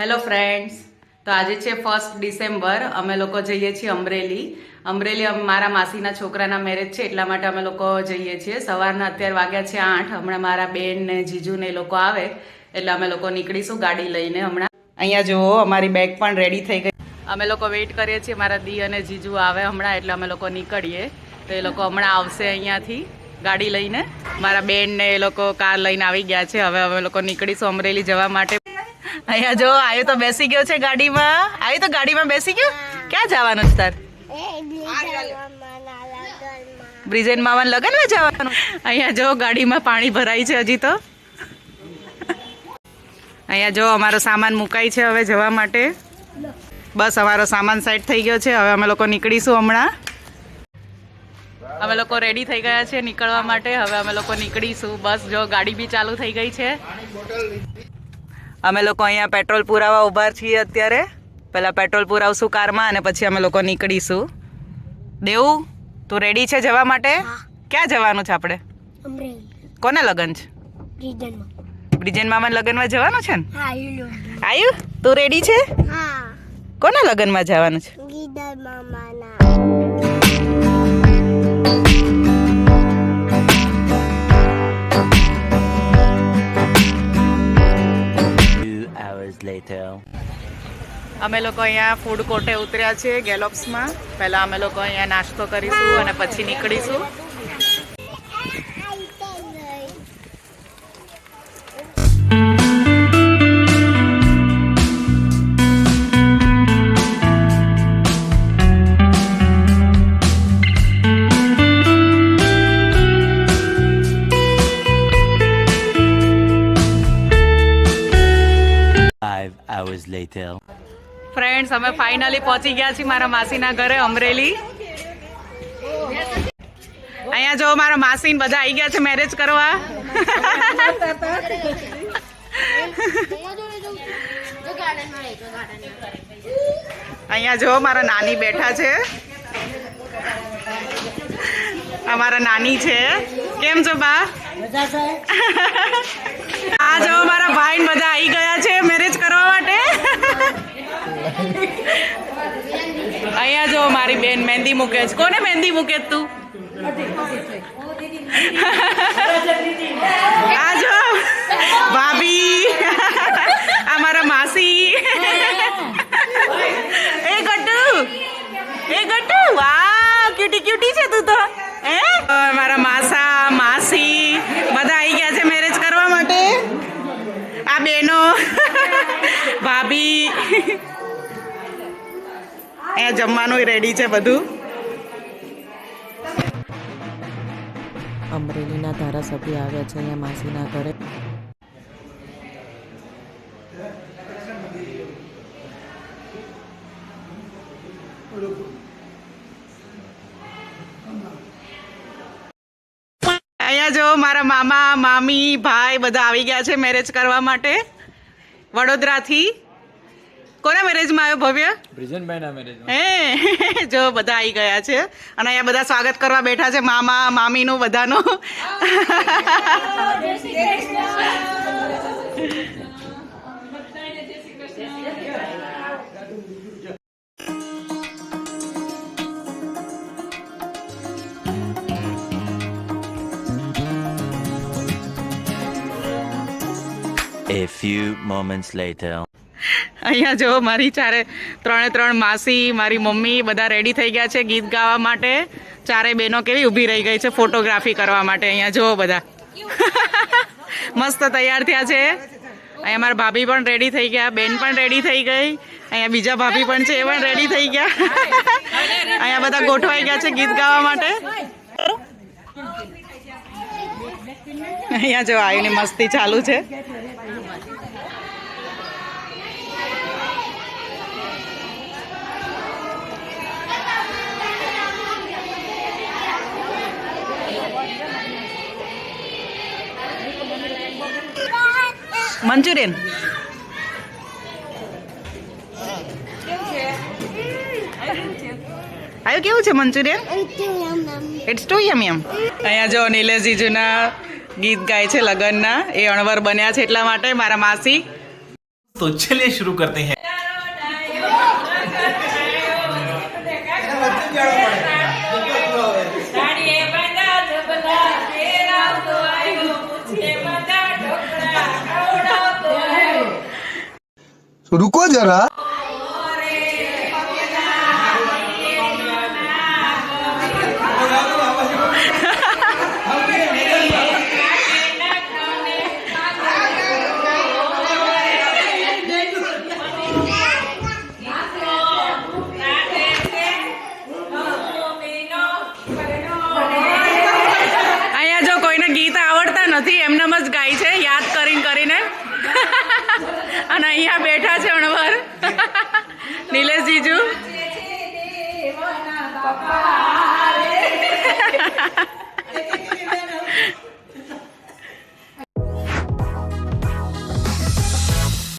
Hello friends તો આજે છે ફર્સ્ટ ડિસેમ્બર અમે લોકો જઈએ છીએ અમરેલી. અમરેલી મારા માસીના છોકરાના મેરેજ છે, એટલા માટે અમે લોકો જઈએ છીએ. સવારના અત્યારે વાગ્યા છે આઠ. હમણાં મારા બેન ને જીજુ ને એ લોકો આવે, એટલે અમે લોકો નીકળીશું ગાડી લઈને હમણાં. અહીંયા જુઓ, અમારી બેગ પણ રેડી થઈ ગઈ. અમે લોકો વેઇટ કરીએ છીએ. મારા દી અને જીજુ આવે હમણાં, એટલે અમે લોકો નીકળીએ. તો એ લોકો હમણાં આવશે અહીંયાથી ગાડી લઈને. મારા બેન ને એ લોકો કાર લઈને આવી ગયા છે. હવે અમે લોકો નીકળીશું અમરેલી જવા માટે. અહીંયા જો, આયુ તો બેસી ગયો છે ગાડીમાં. આયુ તો ગાડીમાં બેસી ગયો? ક્યાં જવાનું છે તાર? બ્રિજેન મામાન લગનમાં જવાનું? અહીંયા જો, ગાડીમાં પાણી ભરાય છે હજી તો. અહીંયા જો, અમારો સામાન મુકાય છે હવે જવા માટે. બસ, અમારો સામાન સાઈડ થઈ ગયો છે. હવે અમે લોકો નીકળીશું હમણાં. અમે લોકો રેડી થઈ ગયા છે નીકળવા માટે. હવે અમે લોકો નીકળીશું. બસ, જો, ગાડી બી ચાલુ થઈ ગઈ છે. અમે લોકો અહીંયા પેટ્રોલ પુરાવા ઊભા છીએ અત્યારે. પહેલાં પેટ્રોલ પુરાવશું કારમાં અને પછી અમે લોકો નીકળીશું. દેવું તું રેડી છે જવા માટે? ક્યાં જવાનું છે આપણે? કોને લગન છે? બ્રિજેન મામા લગનમાં જવાનું છે ને? આયુ તું રેડી છે? હા. કોના લગનમાં જવાનું છે? Later. અમે લોકો અહીંયા ફૂડ કોર્ટે ઉતર્યા છીએ ગેલોપ્સમાં પહેલાં અમે લોકો અહીંયા નાસ્તો કરીશું અને પછી નીકળીશું hours ફ્રેન્ડ્સ અમે ફાઇનલી પહોંચી ગયા છીએ મારા માસીના ઘરે અમરેલી. અહીંયા જો મારા માસી બધા આવી ગયા છે મેરેજ કરવા. અહીંયા જો મારા નાની બેઠા છે. અમારા નાની છે. કેમ છો બા? આ જો મારા ભાઈ બધા આવી ગયા છે મેરેજ કરવા માટે. અહીંયા જો મારી બેન મહેંદી મૂકે છે. કોને મહેંદી મૂકે તું? આ જો, ભાભી. આ મારા માસી. એ ગટુ. એ ગટુ. વાહ ક્યુટી ક્યુટી છે તું તો. હે? મારા માસા, માસી, બધા આવી ગયા છે મેરેજ કરવા માટે. આ બેનો. ભાભી. અહીંયા જમવાનું રેડી છે બધું. અમરેલીના ધારાસભ્ય આવ્યા છે અહીંયા માસીના ઘરે. અહીંયા જો મારા મામા મામી ભાઈ બધા આવી ગયા છે મેરેજ કરવા માટે. વડોદરાથી. કોના મેરેજમાં આવ્યો ભવ્ય? બ્રિજનભાઈના મેરેજમાં હે જો બધા આવી ગયા છે. અને અહીંયા બધા સ્વાગત કરવા બેઠા છે મામા મામીનું બધાનું. A few moments later. અહીંયા જો મારી ચારે ત્રણે ત્રણ માસી, મારી મમ્મી બધા રેડી થઈ ગયા છે ગીત ગાવા માટે. ચારે બહેનો કેવી ઊભી રહી ગઈ છે ફોટોગ્રાફી કરવા માટે અહીંયા. જો બધા. મસ્ત તૈયાર થયા છે. અહીંયા મારા ભાભી પણ રેડી થઈ ગયા, બેન પણ રેડી થઈ ગઈ. અહીંયા બીજા ભાભી પણ છે, એ પણ રેડી થઈ ગયા. અહીંયા બધા ગોઠવાઈ ગયા છે ગીત ગાવા માટે. અહીંયા જો આવીને મસ્તી ચાલુ છે. મંચુરિયન. આવ્યું કેવું છે Manchurian? It's too yum yum અહીંયા જો અનિલેશજીજુના ગીત ગાય છે લગનના. એ અણવર બન્યા છે એટલા માટે મારા માસી. તો ચલે શરૂ કરતે હૈ. રૂકો જરા. અહીંયા જો કોઈને ગીત આવડતા નથી એમનામ જ ગાય છે યાદ કરે. અને અહીંયા બેઠા છે અણવર. નિલેશ જીજુ.